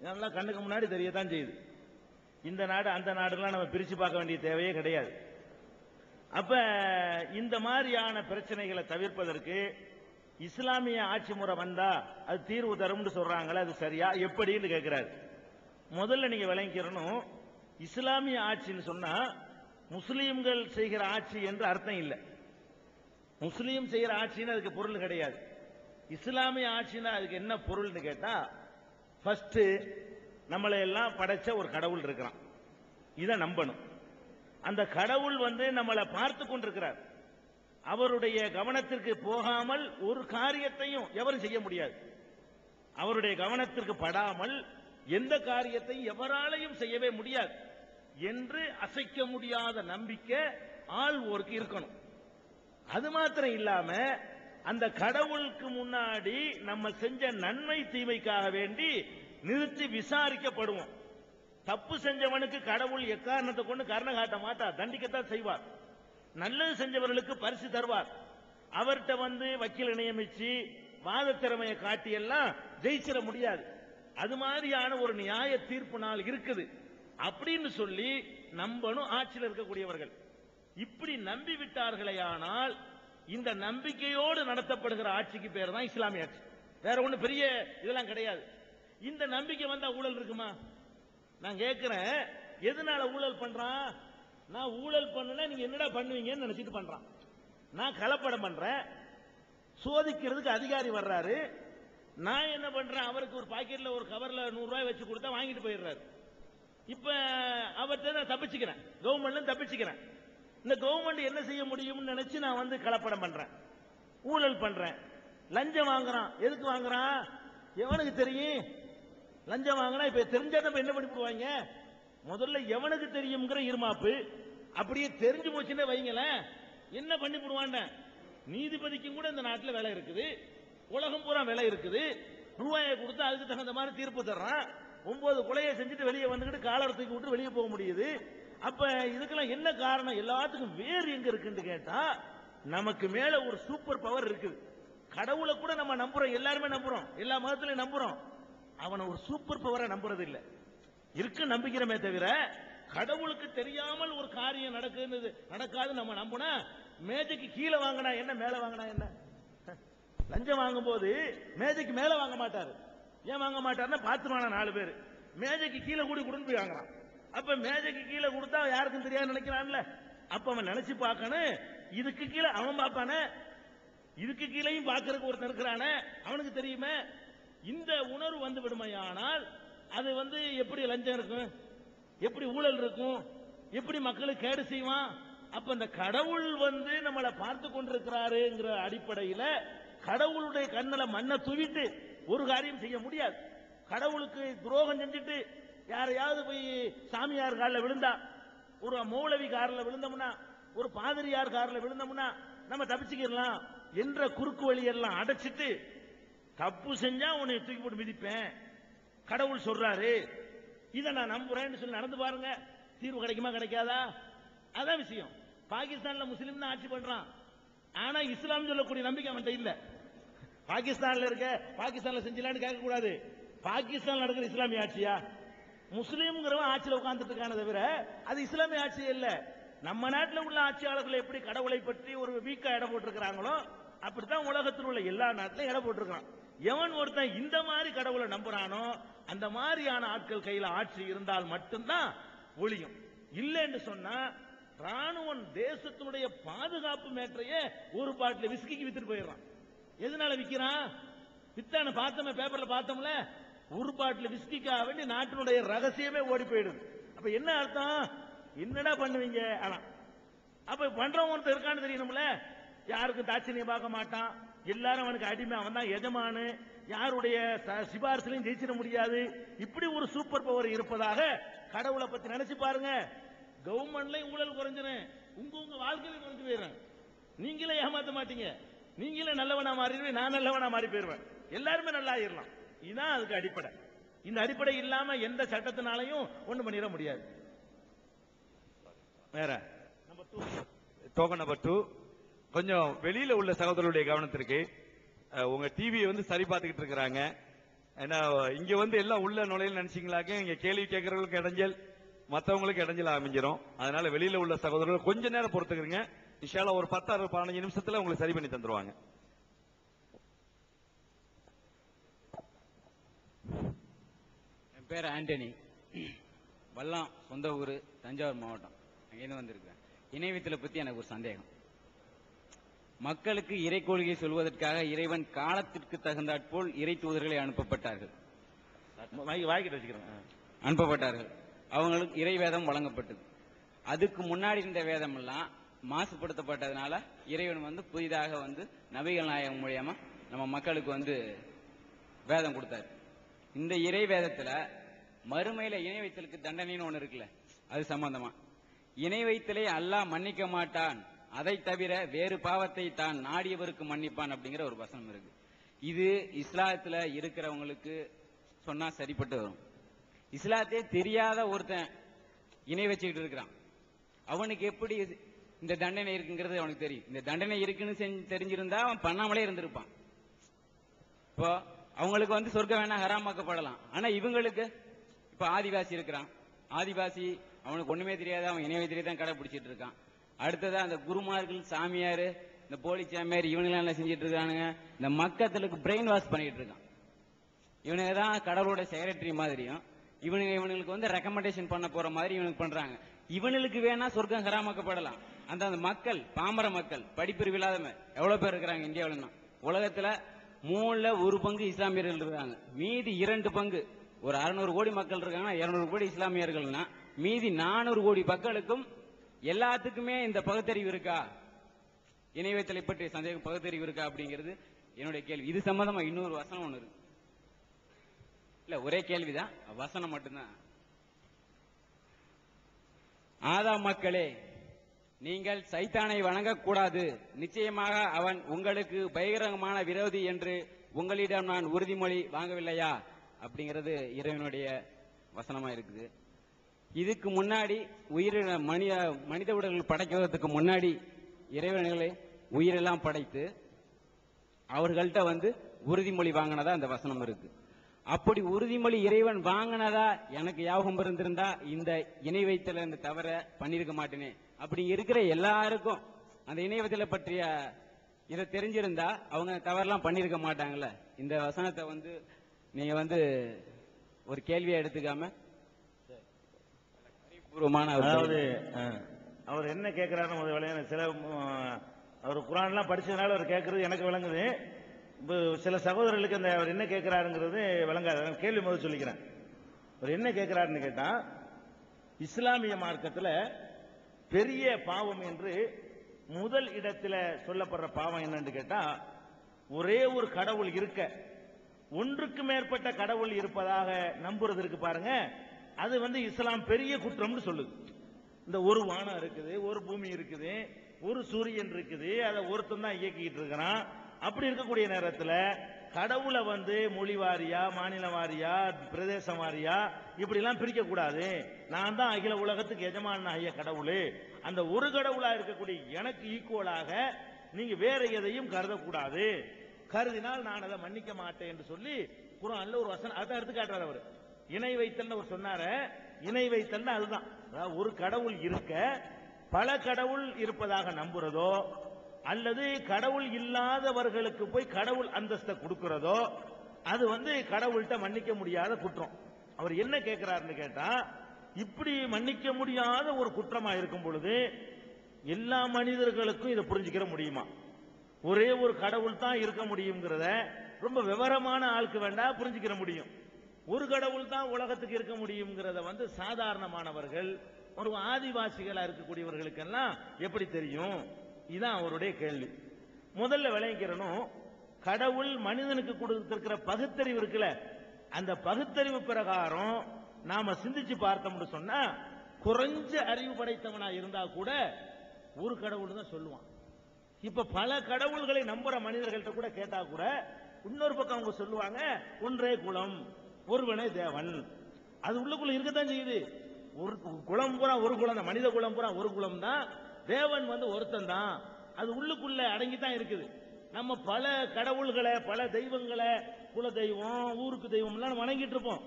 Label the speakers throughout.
Speaker 1: இதெல்லாம் கண்ணுக்கு முன்னாடி தெரியத்தான் செய்யுது. இந்த நாடு அந்த நாடுலாம் நம்ம பிரிச்சு பார்க்க வேண்டிய தேவையே கிடையாது. அப்ப இந்த மாதிரியான பிரச்சனைகளை தவிர்ப்பதற்கு இஸ்லாமிய ஆட்சி முறை வந்தா அது தீர்வு தரும்னு சொல்றாங்களே அது சரியா? எப்படின்னு கேட்கிறாரு முதல்ல நீங்க விளங்கிக்கிறணும் இஸ்லாமிய ஆட்சின்னு சொன்னா முஸ்லீம்கள் செய்கிற ஆட்சி என்று அர்த்தம் இல்லை. முஸ்லீம் செய்கிற ஆட்சின்னு அதுக்கு பொருள் கிடையாது. இஸ்லாமிய ஆட்சின்னா அதுக்கு என்ன பொருள்னு கேட்டா ஃபர்ஸ்ட் நம்மளை எல்லாம் படைச்ச ஒரு கடவுள் இருக்கிறான். இதை நம்பணும். அந்த கடவுள் வந்து நம்மளை பார்த்து கொண்டிருக்கிறார். அவருடைய கவனத்திற்கு போகாமல் ஒரு காரியத்தையும் எவரும் செய்ய முடியாது. அவருடைய கவனத்திற்கு படாமல் எந்த காரியத்தையும் எவராலையும் செய்யவே முடியாது என்று அசைக்க முடியாத நம்பிக்கை ஆள் ஓருக்கு இருக்கணும். அது மாத்திரம் இல்லாம அந்த கடவுளுக்கு முன்னாடி நம்ம செஞ்ச நன்மை தீமைக்காக வேண்டி நிறுத்தி விசாரிக்கப்படுவோம். தப்பு செஞ்சவனுக்கு கடவுள் எக்காரணத்தை கொண்டு கருணை காட்ட மாட்டார் தண்டிக்கத்தான் செய்வார். நல்லது செஞ்சவர்களுக்கு பரிசு தருவார். அவர்கிட்ட வந்து வக்கீல நியமிச்சு வாத திறமையை காட்டி எல்லாம் ஜெயிச்சிட முடியாது. அது மாதிரியான ஒரு நியாய தீர்ப்பு நாள் இருக்குது. அப்படின்னு சொல்லி நம்பனும் ஆட்சியில் இருக்கக்கூடியவர்கள். இப்படி நம்பி விட்டார்களேயானால் இந்த நம்பிக்கையோடு நடத்தப்படுகிற ஆட்சிக்கு பேர் தான் இஸ்லாமிய ஆட்சி. வேற ஒன்றும் பெரிய இதெல்லாம் கிடையாது. இந்த நம்பிக்கை வந்தா ஊழல் இருக்குமா? நான் கேட்கிறேன் எதனால ஊழல் பண்றான்? நான் ஊழல் பண்ணுனா நீங்க என்னடா பண்ணுவீங்கன்னு நினைச்சிட்டு பண்றான். நான் கலப்படம் பண்றேன். சோதிக்கிறதுக்கு அதிகாரி வர்றாரு. நான் என்ன பண்றேன்? அவருக்கு ஒரு பாக்கெட்ல ஒரு கவர்ல நூறு ரூபாய் வச்சு கொடுத்தா வாங்கிட்டு போயிடுறாரு. இப்ப அவர்கிட்ட நான் தப்பிச்சுக்கிறேன். கவர்மெண்ட்ல தப்பிச்சுக்கிறேன். இந்த கவர்மெண்ட் என்ன செய்ய முடியும்னு நினைச்சு நான் வந்து கலப்படம் பண்றேன். ஊழல் பண்றேன். லஞ்சம் வாங்குறான். எதுக்கு வாங்குறான்? எவனுக்கு தெரியும்? லஞ்சம் வாங்கினா இப்ப தெரிஞ்சா நம்ம என்ன பண்ணி போவாங்க? முதல்ல எவனுக்கு தெரியுங்கிற இருமாப்பு. அப்படியே தெரிஞ்சு போச்சுன்னே வைங்களேன். என்ன பண்ணி போடுவான் நீதிபதிக்கும் கூட இந்த நாட்டில் வேலை இருக்குது. உலகம் பூரா வேலை இருக்குது. ரூபாயை கொடுத்து அதுக்கு தகுந்த மாதிரி தீர்ப்பு தர்றான். ஒன்பது கொலையை செஞ்சுட்டு வெளியே வந்துக்கிட்டு காலர் தூக்கி விட்டு வெளியே போக முடியுது. அப்ப இதுக்கெல்லாம் என்ன காரணம்? எல்லாத்துக்கும் வேறு எங்க இருக்குன்னு கேட்டா நமக்கு மேல ஒரு சூப்பர் பவர் இருக்குது. கடவுளை கூட நம்ம நம்புறோம் எல்லாருமே நம்புறோம் எல்லா மதத்திலையும் நம்புறோம். அவனை ஒரு சூப்பர் பவரை நம்புறது இல்ல இருக்கு நம்பிக்கிறோமே தவிர கடவுளுக்கு தெரியாமல் ஒரு காரியம் நடக்குது நடக்காது நம்ம நம்புனா மேஜைக்கு கீழே வாங்கினா என்ன மேல வாங்கினா என்ன? லஞ்சம் வாங்கும் போது மேஜைக்கு மேல வாங்க மாட்டாரு. ஏன் வாங்க மாட்டாருன்னா பாத்துருவானா நாலு பேர். மேஜைக்கு கீழே கூடி கொடுன்னு போய் வாங்குறான். அப்ப மேஜைக்கு கீழே கொடுத்தா யாருக்கும் தெரியாது நினைக்கிறான்ல. அப்ப அவன் நினைச்சு பார்க்கணும் இதுக்கு கீழே அவன் பார்ப்பானே. இதுக்கு கீழேயும் பார்க்கறதுக்கு ஒருத்தன் இருக்கிறானே. அவனுக்கு தெரியுமே? இந்த உணர்வு வந்து விடுமையானால் அது வந்து எப்படி லஞ்சம் இருக்கும்? எப்படி ஊழல் இருக்கும்? எப்படி மக்களுக்கு கேடு செய்வான்? அப்ப இந்த கடவுள் வந்து நம்மளை பார்த்து கொண்டிருக்கிறாருங்கிற அடிப்படையில கடவுளுடைய கண்ணில் மண்ணை தூவிட்டு ஒரு காரியம் செய்ய முடியாது. கடவுளுக்கு துரோகம் செஞ்சுட்டு யாரையாவது போய் சாமியார் காலில் விழுந்தா ஒரு மௌலவி காரில் விழுந்தோம்னா ஒரு பாதிரியார் காரில் விழுந்தோம்னா நம்ம தப்பிச்சுக்கிடலாம் என்ற குறுக்கு வழியெல்லாம் அடைச்சிட்டு தப்பு செஞ்சா உன்னை தூக்கி போட்டு மிதிப்பேன். கடவுள் சொல்றாரு. இதை நான் நம்புறேன்னு சொல்லி நடந்து பாருங்க. தீர்வு கிடைக்குமா கிடைக்காதா? அதான் விஷயம். பாகிஸ்தான்ல முஸ்லீம் தான் ஆட்சி பண்றான். ஆனா இஸ்லாம் சொல்லக்கூடிய நம்பிக்கை அவன்கிட்ட இல்ல. பாகிஸ்தான்ல இருக்க பாகிஸ்தான்ல செஞ்சலான்னு கேட்க கூடாது பாகிஸ்தான் நடக்கிற இஸ்லாமிய ஆட்சியா? முஸ்லீம்ங்கிறவன் ஆட்சியில் உட்கார்ந்துட்டு இருக்கான தவிர அது இஸ்லாமிய ஆட்சி இல்ல. நம்ம நாட்டில் உள்ள ஆட்சியாளர்கள் எப்படி கடவுளை பற்றி ஒரு வீக்கா இடம் போட்டிருக்கிறாங்களோ அப்படித்தான் உலகத்தில் உள்ள எல்லா நாட்டிலும் இடம் போட்டிருக்கான் எவன் ஒருத்தன் இந்த மாதிரி கடவுளை நம்புறானோ அந்த மாதிரியான ஆட்கள் கையில் ஆட்சி இருந்தால் மட்டும்தான் ஒழியும் இல்லைன்னு சொன்னா ராணுவன் தேசத்தினுடைய பாதுகாப்பு மேற்றையே ஒரு பாட்டில் விஸ்கிக்கு வித்துட்டு போயிடுறான். எதனால விற்கிறான் வித்தான பார்த்தோமே பேப்பர்ல பார்த்தோம்ல? ஒரு பாட்டில் விஸ்கிக்காக வேண்டி நாட்டினுடைய ரகசியமே ஓடி போயிடுது. அப்ப என்ன அர்த்தம்? என்னடா பண்ணுவீங்க? ஆனா அப்ப பண்றவன் ஒருத்தர் இருக்கான்னு தெரியணும்ல? யாருக்கும் தாட்சணியம் பார்க்க மாட்டான். எல்லாரும் அவனுக்கு அடிமை. அவன் தான் எஜமானு. யாருடைய ச- சிபாரிசுலையும் ஜெயிச்சிட முடியாது. இப்படி ஒரு சூப்பர் பவர் இருப்பதாக கடவுளை பத்தி நினைச்சு பாருங்க. கவர்மெண்ட்லயும் ஊழல் குறைஞ்சிரும். உங்க உங்க வாழ்க்கையில குறைஞ்சு போயிடும் நீங்களே ஏமாத்த மாட்டீங்க. நீங்களே நல்லவனா மாறிடுவேன் நான் நல்லவனா மாறி போயிருவேன் எல்லாருமே நல்லா ஆயிடலாம். இதுதான் அதுக்கு அடிப்படை. இந்த அடிப்படை இல்லாம எந்த சட்டத்தினாலையும் ஒண்ணு பண்ணிட முடியாது. வேற? நம்ம
Speaker 2: டோக்கன் நம்பர் டூ கொஞ்சம் வெளியில உள்ள சகோதரருடைய கவனத்திற்கு உங்க டிவியை வந்து சரி பார்த்துக்கிட்டு இருக்கிறாங்க. ஏன்னா இங்க வந்து எல்லாம் உள்ள நுழையில் நினைச்சீங்களாக்க இங்க கேள்வி கேட்கறவங்களுக்கு இடைஞ்சல் மற்றவங்களுக்கு இடைஞ்சல் அமைஞ்சிரும். அதனால வெளியில உள்ள சகோதரர்கள் கொஞ்ச நேரம் பொறுத்துக்கிறீங்க இன்ஷால்லா ஒரு பத்தாறு பதினஞ்சு நிமிஷத்துல உங்களுக்கு சரி பண்ணி தந்துருவாங்க.
Speaker 3: பேர் ஆண்டனி. வல்லம் சொந்த ஊர் தஞ்சாவூர் மாவட்டம். அங்கேருந்து வந்திருக்கேன் இணையத்தில் பத்தி எனக்கு ஒரு சந்தேகம். மக்களுக்கு இறை கொள்கையை சொல்வதற்காக இறைவன் காலத்திற்கு தகுந்தாற்போல் இறை தூதர்களை அனுப்பப்பட்டார்கள்.
Speaker 1: வாய்க்கிட்டு வச்சுக்கிறேன்.
Speaker 3: அனுப்பப்பட்டார்கள். அவங்களுக்கு இறை வேதம் வழங்கப்பட்டது. அதுக்கு முன்னாடி இருந்த வேதம் எல்லாம் மாசுபடுத்தப்பட்டதுனால இறைவன் வந்து புதிதாக வந்து நபிகள் நாயகம் மூலியமா நம்ம மக்களுக்கு வந்து வேதம் கொடுத்தாரு. இந்த இறை வேதத்துல மறுமையில இணை வைத்தலுக்கு தண்டனைன்னு ஒண்ணு இருக்குல்ல அது சம்பந்தமா. இணை வைத்தலை அல்லாஹ் மன்னிக்க மாட்டான் அதை தவிர வேறு பாவத்தை தான் நாடியவருக்கு மன்னிப்பான் அப்படிங்கிற ஒரு வசனம் இருக்கு. இது இஸ்லாத்துல இருக்கிறவங்களுக்கு சொன்னா சரிப்பட்டு வரும். இஸ்லாத்தே தெரியாத ஒருத்தன் இணை வச்சுக்கிட்டு இருக்கிறான். அவனுக்கு எப்படி இந்த தண்டனை இருக்குங்கிறது அவனுக்கு தெரியும். இந்த தண்டனை இருக்குன்னு செஞ்சு- தெரிஞ்சிருந்தா அவன் பண்ணாமலே இருந்திருப்பான். இப்போ அவங்களுக்கு வந்து சொர்க்கம் வேணா ஹராமாக்கப்படலாம் ஆனா இவங்களுக்கு இப்ப ஆதிவாசி இருக்கிறான். ஆதிவாசி அவனுக்கு ஒண்ணுமே தெரியாது அவன் இணைய தெரியாதான் தான் கடைபிடிச்சிட்டு இருக்கான். அடுத்ததா அந்த குருமார்கள் சாமியாரு இந்த போலி சாமியார் இவனுங்க என்ன செஞ்சிட்டு இருக்கானுங்க? இந்த மக்களுக்கு பிரெயின் வாஷ் பண்ணிட்டு இருக்கான். இவனுங்க தான் கடவுளோட செக்ரட்டரி மாதிரியும் இவனுங்க இவனுங்களுக்கு வந்து ரெக்கமெண்டேஷன் பண்ண போற மாதிரி இவனுக்கு பண்றாங்க. இவனுக்கு வேணா சொர்க்கம் ஹராமாக்கப்படலாம். அந்த அந்த மக்கள் பாமர மக்கள் படிப்பறிவு இல்லாதவங்க எவ்வளவு பேர் இருக்கிறாங்க இந்தியாவிலன்னா? உலகத்துல மூணுல ஒரு பங்கு இஸ்லாமியர்கள் இருக்காங்க மீதி இரண்டு பங்கு ஒரு அறுநூறு கோடி மக்கள் இருக்காங்கன்னா இருநூறு கோடி இஸ்லாமியர்கள்னா மீதி நானூறு கோடி மக்களுக்கும் எல்லாத்துக்குமே இந்த பகுத்தறிவு இருக்கா? இணையத்தலை பற்றிய சந்தேகம் பகுத்தறிவு இருக்கா அப்படிங்கிறது என்னுடைய கேள்வி. இது சம்பந்தமா இன்னொரு வசனம் ஒண்ணு இருக்கு. இல்ல ஒரே கேள்விதான். வசனம் மட்டும்தான். ஆதா மக்களே நீங்கள் சைத்தானை வணங்கக்கூடாது. நிச்சயமாக அவன் உங்களுக்கு பகிரங்கமான விரோதி என்று உங்களிடம் நான் உறுதிமொழி வாங்கவில்லையா? அப்படிங்கிறது இறைவனுடைய வசனமா இருக்குது. இதுக்கு முன்னாடி உயிரின மனித மனித உடல்கள் படைக்கிறதுக்கு முன்னாடி இறைவன்களை உயிரெல்லாம் படைத்து அவர்கள்ட்ட வந்து உறுதிமொழி வாங்கினதா அந்த வசனம் இருக்கு. அப்படி உறுதிமொழி இறைவன் வாங்கினதா எனக்கு யாபகம் இருந்திருந்தா இந்த இணை வைத்தல இந்த தவற பண்ணிருக்க மாட்டேனே. அப்படி இருக்கிற எல்லாருக்கும் அந்த இணை பற்றிய இதை தெரிஞ்சிருந்தா அவங்க தவறெல்லாம் பண்ணிருக்க மாட்டாங்கல்ல. இந்த வசனத்தை வந்து நீங்க வந்து ஒரு கேள்வியை எடுத்துக்காம அறிவுபூர்வமான ஒரு
Speaker 1: அதாவது அவர் என்ன கேட்கிறாருன்னு முதல்ல எனக்கு சில அவர் குரான்லாம் படிச்சதுனால அவர் கேட்கறது எனக்கு விளங்குது. சில சகோதரர்களுக்கு அந்த அவர் என்ன கேட்கிறாருங்கிறது விளங்காது. கேள்வி முதல் சொல்லிக்கிறேன். அவர் என்ன கேட்கிறாருன்னு கேட்டா இஸ்லாமிய மார்க்கத்துல பெரிய பாவம் என்று முதல் இடத்துல சொல்லப்படுற பாவம் என்னன்னு கேட்டா ஒரே ஒரு கடவுள் இருக்க. ஒன்றுக்கு மேற்பட்ட கடவுள் இருப்பதாக நம்புறது பாருங்க. அது வந்து இஸ்லாம் பெரிய குற்றம்னு சொல்லுது. இந்த ஒரு வானம் இருக்குது ஒரு பூமி இருக்குது ஒரு சூரியன் இருக்குது அதை ஒருத்தன் தான் இயக்கிட்டு இருக்கிறான். அப்படி இருக்கக்கூடிய நேரத்தில் கடவுளை வந்து மொழி வாரியா மாநில வாரியா பிரதேசம் வாரியா இப்படிலாம் பிரிக்கக்கூடாது நான் தான் அகில உலகத்துக்கு எஜமான ஐய கடவுள். அந்த ஒரு கடவுளாக இருக்கக்கூடிய எனக்கு ஈக்குவலாக நீங்க வேற எதையும் கருதக்கூடாது. கருதினால் நான் அதை மன்னிக்க மாட்டேன் என்று சொல்லி குரான்ல ஒரு வசனம் அதான் எடுத்து காட்டுறாரு அவர். இணை வைத்தல்னு அவர் சொன்னார. இணை வைத்தல்னா அதுதான். அதாவது ஒரு கடவுள் இருக்க பல கடவுள் இருப்பதாக நம்புறதோ அல்லது கடவுள் இல்லாதவர்களுக்கு போய் கடவுள் அந்தஸ்தை கொடுக்கிறதோ அது வந்து கடவுள்கிட்ட மன்னிக்க முடியாத குற்றம். அவர் என்ன கேட்கிறாருன்னு கேட்டா இப்படி மன்னிக்க முடியாத ஒரு குற்றமா இருக்கும் பொழுது எல்லா மனிதர்களுக்கும் இதை புரிஞ்சுக்கிற முடியுமா? ஒரே ஒரு கடவுள் தான் இருக்க முடியுங்கிறத ரொம்ப விவரமான ஆளுக்கு வேண்டா புரிஞ்சுக்கிற முடியும். ஒரு கடவுள் தான் உலகத்துக்கு இருக்க முடியுங்கிறத வந்து சாதாரணமானவர்கள் ஒரு ஆதிவாசிகளா இருக்கக்கூடியவர்களுக்கெல்லாம் எப்படி தெரியும்? இதான் அவருடைய கேள்வி. முதல்ல விளங்கிக்கிறனும் கடவுள் மனிதனுக்கு கொடுத்திருக்கிற பகுத்தறிவு இருக்குல்ல அந்த பகுத்தறிவு பிரகாரம் நாம சிந்திச்சு பார்த்தோம்னு சொன்னா குறைஞ்ச அறிவு படைத்தவனா இருந்தா கூட ஒரு கடவுள் தான் சொல்லுவான். இப்ப பல கடவுள்களை நம்புற மனிதர்கள்ட்ட கூட கேட்டா கூட இன்னொரு பக்கம் அவங்க சொல்லுவாங்க ஒன்றே குலம் ஒருவனே தேவன். அது உள்ளுக்குள்ள இருக்கத்தான் செய்யுது. ஒரு குலம் பூரா ஒரு குலம் தான். மனித குலம் பூரா ஒரு குலம் தான். தேவன் வந்து ஒருத்தன் தான். அது உள்ளுக்குள்ள அடங்கி தான் இருக்குது. நம்ம பல கடவுள்களை பல தெய்வங்களை குல தெய்வம் ஊருக்கு தெய்வம் எல்லாம் நம்ம வணங்கிட்டு இருப்போம்.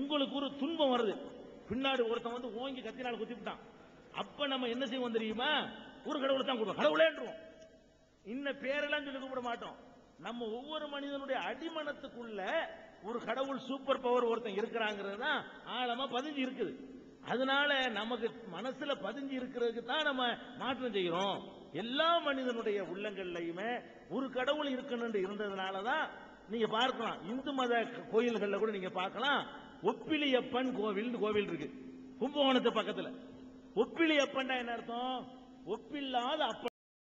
Speaker 1: உங்களுக்கு ஒரு துன்பம் வருது. பின்னாடி ஒருத்தன் வந்து ஓங்கி கத்தினால குத்திவிட்டான். அப்ப நம்ம என்ன செய்வோம் தெரியுமா? ஒரு கடவுளை தான் கொடுப்போம் கடவுளேன்றோம் இன்ன பேரெல்லாம் சொல்லி கூப்பிட மாட்டோம். நம்ம ஒவ்வொரு மனிதனுடைய அடிமனத்துக்குள்ள ஒரு கடவுள் சூப்பர் பவர் ஒருத்தன் இருக்கிறாங்கிறது தான் ஆழமா பதிஞ்சு இருக்குது. அதனால நமக்கு மனசுல பதிஞ்சு இருக்கிறதுக்கு தான் நம்ம மாற்றம் செய்கிறோம். எல்லா மனிதனுடைய உள்ளங்கள்லயுமே ஒரு கடவுள் இருக்கணும் இருந்ததுனால தான் நீங்க பார்க்கலாம். இந்து மத கோயில்கள்ல கூட நீங்க பார்க்கலாம். ஒப்பிலியப்பன் கோவில் கோவில் இருக்கு. கும்பகோணத்து பக்கத்துல. ஒப்பிலியப்பன்டா என்ன அர்த்தம்? ஒப்பில்லாத அப்பன்